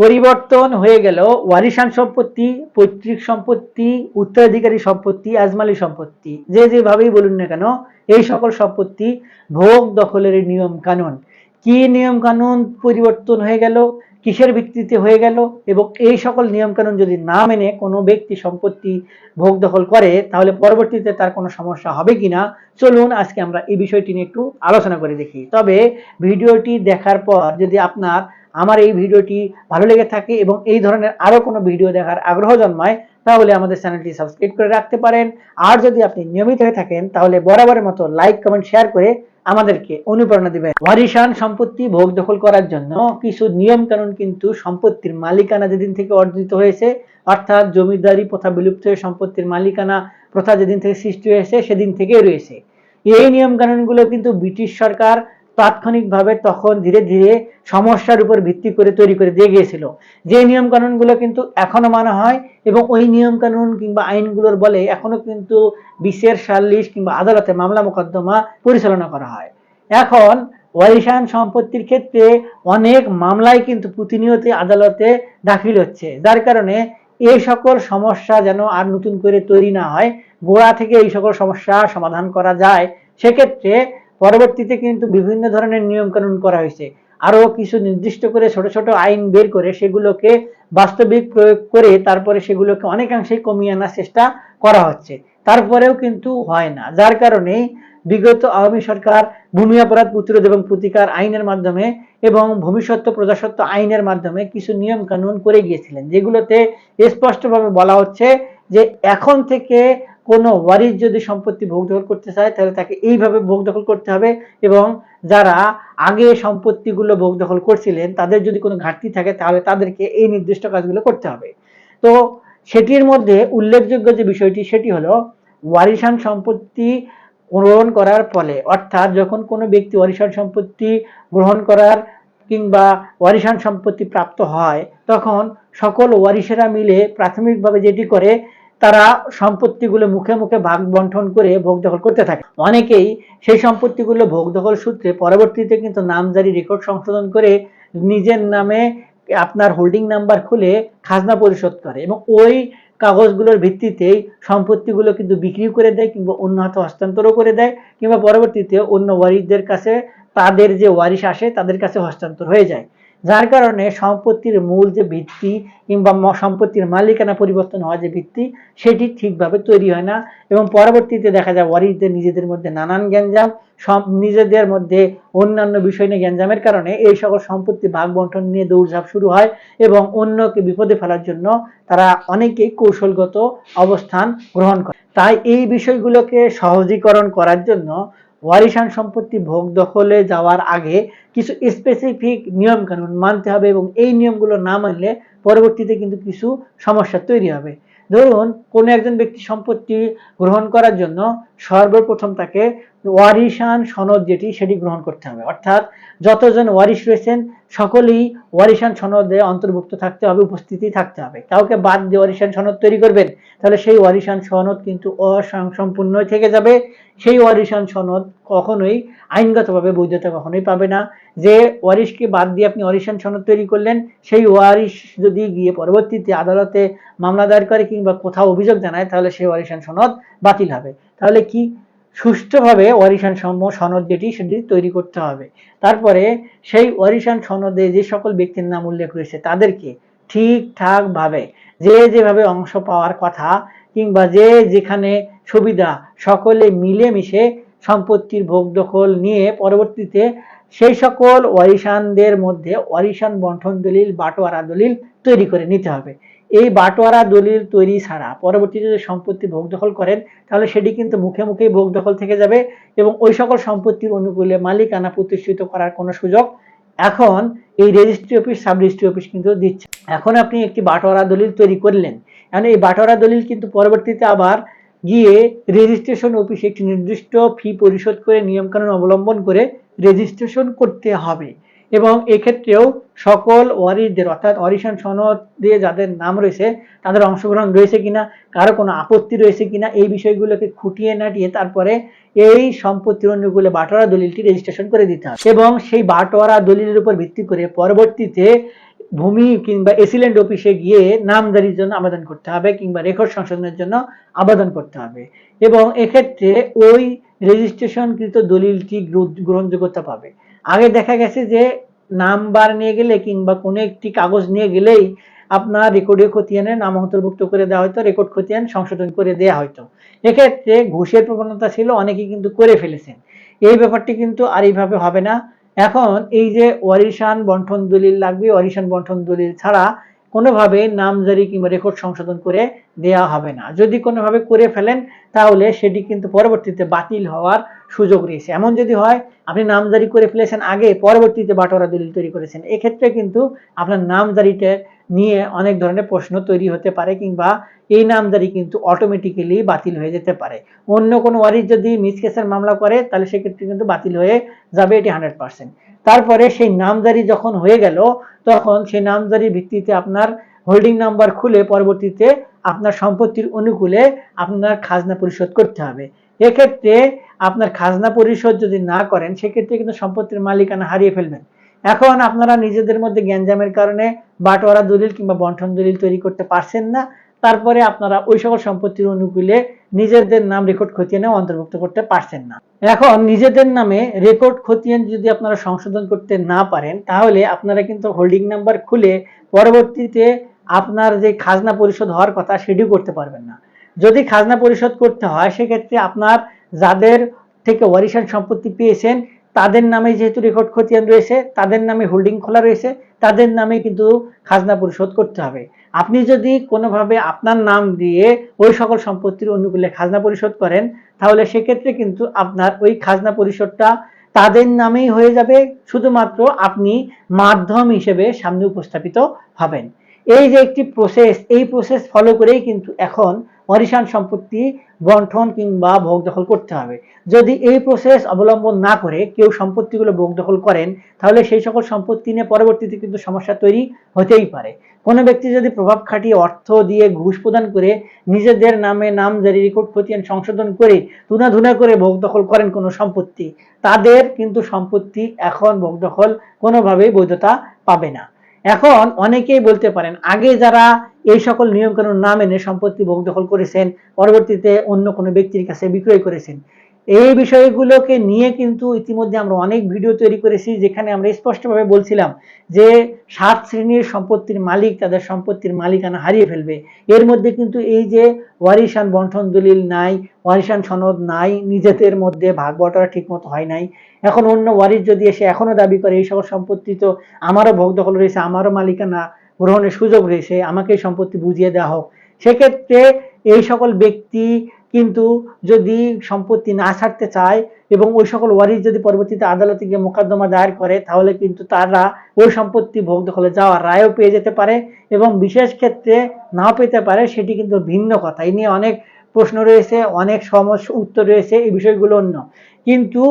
পরিবর্তন হয়ে গেল। ওয়ারিশান সম্পত্তি, পৈতৃক সম্পত্তি, উত্তরাধিকারী সম্পত্তি, আজমালি সম্পত্তি। যে যেভাবেই বলুন না কেন, এই সকল সম্পত্তি ভোগ দখলের নিয়ম কানুন। কি নিয়ম কানুন পরিবর্তন হয়ে গেল? কিসের ভিত্তিতে হয়ে গেল? এবং এই সকল নিয়ম কানুন যদি না মেনে কোনো ব্যক্তি সম্পত্তি ভোগ দখল করে, তাহলে পরবর্তীতে তার কোনো সমস্যা হবে কিনা? চলুন আজকে আমরা এই বিষয়টি নিয়ে একটু আলোচনা করে দেখি। তবে ভিডিওটি দেখার পর যদি আপনার আমার এই ভিডিওটি ভালো লেগে থাকে এবং এই ধরনের আরও কোনো ভিডিও দেখার আগ্রহ জন্মায়, তাহলে আমাদের চ্যানেলটি সাবস্ক্রাইব করে রাখতে পারেন। আর যদি আপনি নিয়মিত হয়ে থাকেন, তাহলে বরাবরের মতো লাইক, কমেন্ট, শেয়ার করে আমাদেরকে অনুপ্রেরণা দিবেন। ওয়ারিশান সম্পত্তি ভোগ দখল করার জন্য কিছু নিয়ম কানুন কিন্তু সম্পত্তির মালিকানা যেদিন থেকে অর্জিত হয়েছে, অর্থাৎ জমিদারি প্রথা বিলুপ্ত হয়ে সম্পত্তির মালিকানা প্রথা যেদিন থেকে সৃষ্টি হয়েছে, সেদিন থেকেই রয়েছে। এই নিয়ম কানুনগুলো কিন্তু ব্রিটিশ সরকার তাৎক্ষণিকভাবে তখন ধীরে ধীরে সমস্যার উপর ভিত্তি করে তৈরি করে দিয়ে গিয়েছিল। যে নিয়ম কানুনগুলো কিন্তু এখনও মানা হয় এবং ওই নিয়ম কানুন কিংবা আইনগুলোর বলে এখনও কিন্তু বিশের সাল্লিশ কিংবা আদালতে মামলা মোকদ্দমা পরিচালনা করা হয়। এখন ওয়ারিশান সম্পত্তির ক্ষেত্রে অনেক মামলায় কিন্তু প্রতিনিয়ত আদালতে দাখিল হচ্ছে, যার কারণে এই সকল সমস্যা যেন আর নতুন করে তৈরি না হয়, গোড়া থেকে এই সকল সমস্যা সমাধান করা যায়। সেক্ষেত্রে পরবর্তীতে কিন্তু বিভিন্ন ধরনের নিয়ম কানুন করা হয়েছে। আরও কিছু নির্দিষ্ট করে ছোট ছোট আইন বের করে সেগুলোকে বাস্তবিক প্রয়োগ করে তারপরে সেগুলোকে অনেকাংশেই কমিয়ে আনার চেষ্টা করা হচ্ছে। তারপরেও কিন্তু হয় না। যার কারণে বিগত আওয়ামী সরকার ভূমি অপরাধ প্রতিরোধ এবং প্রতিকার আইনের মাধ্যমে এবং ভূমিসত্ব প্রজাসত্ব আইনের মাধ্যমে কিছু নিয়ম কানুন করে গিয়েছিলেন, যেগুলোতে স্পষ্টভাবে বলা হচ্ছে যে এখন থেকে কোনো ওয়ারিশ যদি সম্পত্তি ভোগ দখল করতে চায়, তাহলে তাকে এইভাবে ভোগ দখল করতে হবে এবং যারা আগে সম্পত্তিগুলো ভোগ দখল করছিলেন, তাদের যদি কোনো ঘাটতি থাকে, তাহলে তাদেরকে এই নির্দিষ্ট কাজগুলো করতে হবে। তো সেটির মধ্যে উল্লেখযোগ্য যে বিষয়টি, সেটি হলো ওয়ারিশান সম্পত্তি গ্রহণ করার ফলে, অর্থাৎ যখন কোনো ব্যক্তি ওয়ারিশান সম্পত্তি গ্রহণ করার কিংবা ওয়ারিশান সম্পত্তি প্রাপ্ত হয়, তখন সকল ওয়ারিশেরা মিলে প্রাথমিকভাবে যেটি করে তারা সম্পত্তিগুলো মুখে মুখে ভাগ বন্টন করে ভোগ দখল করতে থাকে। অনেকেই সেই সম্পত্তিগুলো ভোগ দখল সূত্রে পরবর্তীতে কিন্তু নামজারি রেকর্ড সংশোধন করে নিজের নামে আপনার হোল্ডিং নাম্বার খুলে খাজনা পরিশোধ করে এবং ওই কাগজগুলোর ভিত্তিতেই সম্পত্তিগুলো কিন্তু বিক্রি করে দেয় কিংবা অন্য হাতে হস্তান্তরও করে দেয় কিংবা পরবর্তীতে অন্য ওয়ারিশদের কাছে তাদের যে ওয়ারিশ আসে তাদের কাছে হস্তান্তর হয়ে যায়। যার কারণে সম্পত্তির মূল যে ভিত্তি কিংবা সম্পত্তির মালিকানা পরিবর্তন হওয়া যে ভিত্তি, সেটি ঠিকভাবে তৈরি হয় না এবং পরবর্তীতে দেখা যায় ওয়ারিশদের নিজেদের মধ্যে নানান গ্যাঞ্জাম সব নিজেদের মধ্যে অন্যান্য বিষয় নিয়ে গ্যাঞ্জামের কারণে এই সকল সম্পত্তি ভাগ বন্টন নিয়ে দৌড়ঝাঁপ শুরু হয় এবং অন্যকে বিপদে ফেলার জন্য তারা অনেকেই কৌশলগত অবস্থান গ্রহণ করে। তাই এই বিষয়গুলোকে সহজীকরণ করার জন্য ওয়ারিশান সম্পত্তি ভোগ দখলে যাওয়ার আগে কিছু স্পেসিফিক নিয়ম কানুন মানতে হবে এবং এই নিয়মগুলো না মানলে পরবর্তীতে কিন্তু কিছু সমস্যা তৈরি হবে। ধরুন, কোনো একজন ব্যক্তি সম্পত্তি গ্রহণ করার জন্য সর্বপ্রথম তাকে ওয়ারিশান সনদ যেটি, সেটি গ্রহণ করতে হবে। অর্থাৎ যতজন ওয়ারিশ রয়েছেন, সকলেই ওয়ারিশান সনদে অন্তর্ভুক্ত থাকতে হবে, উপস্থিতি থাকতে হবে। কাউকে বাদ দিয়ে ওয়ারিশান সনদ তৈরি করবেন, তাহলে সেই ওয়ারিশান সনদ কিন্তু অসম্পূর্ণ থেকে যাবে। সেই ওয়ারিশান সনদ কখনোই আইনগতভাবে বৈধতা কখনোই পাবে না। যে ওয়ারিশকে বাদ দিয়ে আপনি ওয়ারিশান সনদ তৈরি করলেন, সেই ওয়ারিশ যদি গিয়ে পরবর্তীতে আদালতে মামলা দায়ের করে কিংবা কোথাও অভিযোগ জানায়, তাহলে সেই ওয়ারিশান সনদ বাতিল হবে। তাহলে কি সুষ্ঠুভাবে ওয়ারিশান সনদ যেটি সেটি তৈরি করতে হবে। তারপরে সেই ওয়ারিশান সনদে যে সকল ব্যক্তির নাম উল্লেখ রয়েছে, তাদেরকে ঠিকঠাক ভাবে যে যেভাবে অংশ পাওয়ার কথা কিংবা যে যেখানে সুবিধা, সকলে মিলেমিশে সম্পত্তির ভোগ দখল নিয়ে পরবর্তীতে সেই সকল ওয়ারিশানদের মধ্যে ওয়ারিশান বন্টন দলিল, বাটোয়ারা দলিল তৈরি করে নিতে হবে। এই বাটোয়ারা দলিল তৈরি ছাড়া পরবর্তীতে যদি সম্পত্তি ভোগ দখল করেন, তাহলে সেটি কিন্তু মুখে মুখেই ভোগ দখল থেকে যাবে এবং ওই সকল সম্পত্তির অনুকূলে মালিকানা প্রতিষ্ঠিত করার কোনো সুযোগ এখন এই registry office sub registry office কিন্তু দিচ্ছে। এখন আপনি একটি বাটোয়ারা দলিল তৈরি করলেন। এখন এই বাটোয়ারা দলিল কিন্তু পরবর্তীতে আবার গিয়ে রেজিস্ট্রেশন অফিসে একটি নির্দিষ্ট ফি পরিশোধ করে নিয়মকানুন অবলম্বন করে রেজিস্ট্রেশন করতে হবে। এবং এক্ষেত্রেও সকল ওয়ারিশদের অর্থাৎ অরিশন সনদ দিয়ে যাদের নাম রয়েছে, তাদের অংশগ্রহণ রয়েছে কিনা, কারও কোনো আপত্তি রয়েছে কিনা, এই বিষয়গুলোকে খুঁটিয়ে নাটিয়ে তারপরে এই সম্পত্তির অনুকূলে বাটোয়ারা দলিলটি রেজিস্ট্রেশন করে দিতে হবে। এবং সেই বাটোয়ারা দলিলের উপর ভিত্তি করে পরবর্তীতে ভূমি কিংবা এসিলেন্ট অফিসে গিয়ে নামদারির জন্য আবেদন করতে হবে কিংবা রেকর্ড সংশোধনের জন্য আবেদন করতে হবে। এবং এক্ষেত্রে ওই রেজিস্ট্রেশনকৃত দলিলটি গ্রহ- গ্রহণযোগ্যতা পাবে। আগে দেখা গেছে যে নাম্বার নিয়ে গেলে কিংবা কোনো একটি কাগজ নিয়ে গেলেই আপনার রেকর্ডীয় খতিয়ানের নাম অন্তর্ভুক্ত করে দেওয়া হয়তো রেকর্ড খতিয়ান সংশোধন করে দেওয়া হয়তো। এক্ষেত্রে ঘুষের প্রবণতা ছিল, অনেকেই কিন্তু করে ফেলেছেন। এই ব্যাপারটি কিন্তু আর এইভাবে হবে না। এখন এই যে ওয়ারিশান বন্ঠন দলিল লাগবে ওয়ারিশান বন্ঠন দলিল ছাড়া কোনোভাবে নামজারি কিংবা রেকর্ড সংশোধন করে দেয়া হবে না। যদি কোনোভাবে করে ফেলেন, তাহলে সেটি কিন্তু পরবর্তীতে বাতিল হওয়ার সুযোগ রয়েছে। এমন যদি হয়, আপনি নামজারি করে ফেলেছেন আগে, পরবর্তীতে বাটোয়ারা দলিল তৈরি করেছেন। এক্ষেত্রে কিন্তু আপনার নামজারিতে নিয়ে অনেক ধরনের প্রশ্ন তৈরি হতে পারে কিংবা এই নামজারি কিন্তু অটোমেটিক্যালি বাতিল হয়ে যেতে পারে। অন্য কোনো ওয়ারিশ যদি মিসকেসের মামলা করে, তাহলে সেক্ষেত্রে কিন্তু বাতিল হয়ে যাবে এটি হান্ড্রেড পার্সেন্ট তারপরে সেই নামজারি যখন হয়ে গেল, তখন সেই নামজারির ভিত্তিতে আপনার হোল্ডিং নাম্বার খুলে পরবর্তীতে আপনার সম্পত্তির অনুকূলে আপনার খাজনা পরিশোধ করতে হবে। এক্ষেত্রে আপনার খাজনা পরিশোধ যদি না করেন, সেক্ষেত্রে কিন্তু সম্পত্তির মালিকানা হারিয়ে ফেলবেন। এখন আপনারা নিজেদের মধ্যে গ্যাঞ্জামের কারণে বাটোয়ারা দলিল কিংবা বন্টন দলিল তৈরি করতে পারছেন না। তারপরে আপনারা ওই সকল সম্পত্তির অনুকূলে নিজেদের নাম রেকর্ড খতিয়ে খতিয়ানে অন্তর্ভুক্ত করতে পারছেন না। এখন নিজেদের নামে রেকর্ড খতিয়ান যদি আপনারা সংশোধন করতে না পারেন, তাহলে আপনারা কিন্তু হোল্ডিং নাম্বার খুলে পরবর্তীতে আপনার যে খাজনা পরিশোধ হওয়ার কথা সেটিও করতে পারবেন না। যদি খাজনা পরিশোধ করতে হয়, সেক্ষেত্রে আপনার যাদের থেকে ওয়ারিশান সম্পত্তি পেয়েছেন তাদের নামে যেহেতু রেকর্ড খতিয়ান রয়েছে, তাদের নামে হোল্ডিং খোলা রয়েছে, তাদের নামে কিন্তু খাজনা পরিশোধ করতে হবে। আপনি যদি কোনোভাবে আপনার নাম দিয়ে ওই সকল সম্পত্তির অনুকূলে খাজনা পরিশোধ করেন, তাহলে সেক্ষেত্রে কিন্তু আপনার ওই খাজনা পরিশোধটা তাদের নামেই হয়ে যাবে, শুধুমাত্র আপনি মাধ্যম হিসেবে সামনে উপস্থাপিত হবেন। এই যে একটি প্রসেস এই প্রসেস ফলো করেই কিন্তু এখন ওয়ারিশান সম্পত্তি, বন্টন কিংবা ভোগ দখল করতে হবে। যদি এই প্রসেস অবলম্বন না করে কেউ সম্পত্তিগুলো ভোগ দখল করেন, তাহলে সেই সকল সম্পত্তি নিয়ে পরবর্তীতে কিন্তু সমস্যা তৈরি হতেই পারে। কোনো ব্যক্তি যদি প্রভাব খাটিয়ে অর্থ দিয়ে ঘুষ প্রদান করে, নিজেদের নামে নাম জারি রেকর্ড খতিয়ান সংশোধন করে, তুনাধুনা করে ভোগ দখল করেন কোনো সম্পত্তি, তাদের কিন্তু সম্পত্তি এখন ভোগ দখল কোনোভাবেই বৈধতা পাবে না। এখন অনেকেই বলতে পারেন, আগে যারা এই সকল নিয়মকানুন না মেনে সম্পত্তি ভোগ দখল করেছেন, পরবর্তীতে অন্য কোনো ব্যক্তির কাছে বিক্রয় করেছেন এই বিষয়গুলোকে নিয়ে কিন্তু ইতিমধ্যে আমরা অনেক ভিডিও তৈরি করেছি, যেখানে আমরা স্পষ্টভাবে বলছিলাম যে সাত শ্রেণির সম্পত্তির মালিক তাদের সম্পত্তির মালিকানা হারিয়ে ফেলবে। এর মধ্যে কিন্তু এই যে ওয়ারিশান বন্ঠন দলিল নাই, ওয়ারিশান সনদ নাই, নিজেদের মধ্যে ভাগ বটরা ঠিক মতো হয় নাই। এখন অন্য ওয়ারিশ যদি এসে এখনও দাবি করে, এই সকল সম্পত্তি তো আমারও ভোগ দখল রয়েছে, আমারও মালিকানা গ্রহণের সুযোগ রয়েছে, আমাকে সম্পত্তি বুঝিয়ে দেওয়া হোক। সেক্ষেত্রে এই সকল ব্যক্তি কিন্তু যদি সম্পত্তি না ছাড়তে চায় এবং ওই সকল ওয়ারিশ যদি পরবর্তীতে আদালতে গিয়ে মোকদ্দমা দায়ের করে, তাহলে কিন্তু তারা ওই সম্পত্তি ভোগ দখলে যাওয়ার রায়ও পেয়ে যেতে পারে এবং বিশেষ ক্ষেত্রে না পেতে পারে, সেটি কিন্তু ভিন্ন কথা। এই নিয়ে অনেক প্রশ্ন রয়েছে, অনেক সমস্যা, উত্তর রয়েছে, এই বিষয়গুলো অন্য। কিন্তু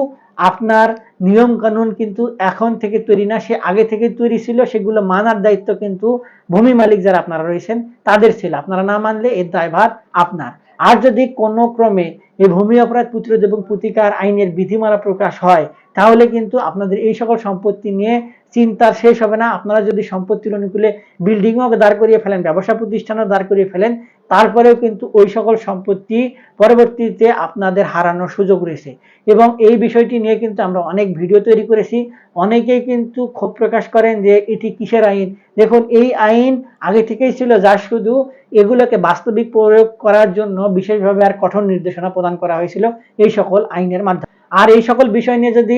আপনার নিয়ম কানুন কিন্তু এখন থেকে তৈরি না, সে আগে থেকে তৈরি ছিল, সেগুলো মানার দায়িত্ব কিন্তু ভূমি মালিক যারা আপনারা রয়েছেন, তাদের ছিল। আপনারা না মানলে এর দায়ভার আপনার। আর যদি কোনো ক্রমে এই ভূমি অপরাধ প্রতিরোধ এবং প্রতিকার আইনের বিধিমালা প্রকাশ হয়, তাহলে কিন্তু আপনাদের এই সকল সম্পত্তি নিয়ে চিন্তার শেষ হবে না। আপনারা যদি সম্পত্তির অনুকূলে বিল্ডিংও দাঁড় করিয়ে ফেলেন, ব্যবসা প্রতিষ্ঠানও দাঁড় করিয়ে ফেলেন, তারপরেও কিন্তু ওই সকল সম্পত্তি পরবর্তীতে আপনাদের হারানোর সুযোগ রয়েছে। এবং এই বিষয়টি নিয়ে কিন্তু আমরা অনেক ভিডিও তৈরি করেছি। অনেকেই কিন্তু ক্ষোভ প্রকাশ করেন যে, এটি কিসের আইন? দেখুন, এই আইন আগে থেকেই ছিল যা শুধু এগুলোকে বাস্তবিক প্রয়োগ করার জন্য বিশেষভাবে আর কঠোর নির্দেশনা প্রদান করা হয়েছিল এই সকল আইনের মাধ্যমে। আর এই সকল বিষয় নিয়ে যদি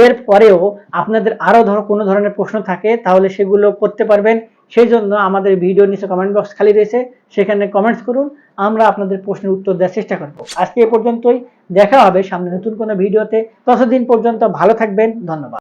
এর পরেও আপনাদের আরও ধরো কোনো ধরনের প্রশ্ন থাকে, তাহলে সেগুলো করতে পারবেন। সেই জন্য আমাদের ভিডিও নিচে কমেন্ট বক্স খালি রয়েছে, সেখানে কমেন্টস করুন, আমরা আপনাদের প্রশ্নের উত্তর দেওয়ার চেষ্টা করব। আজকে এ পর্যন্তই, দেখা হবে সামনে নতুন কোনো ভিডিওতে। ততদিন পর্যন্ত ভালো থাকবেন, ধন্যবাদ।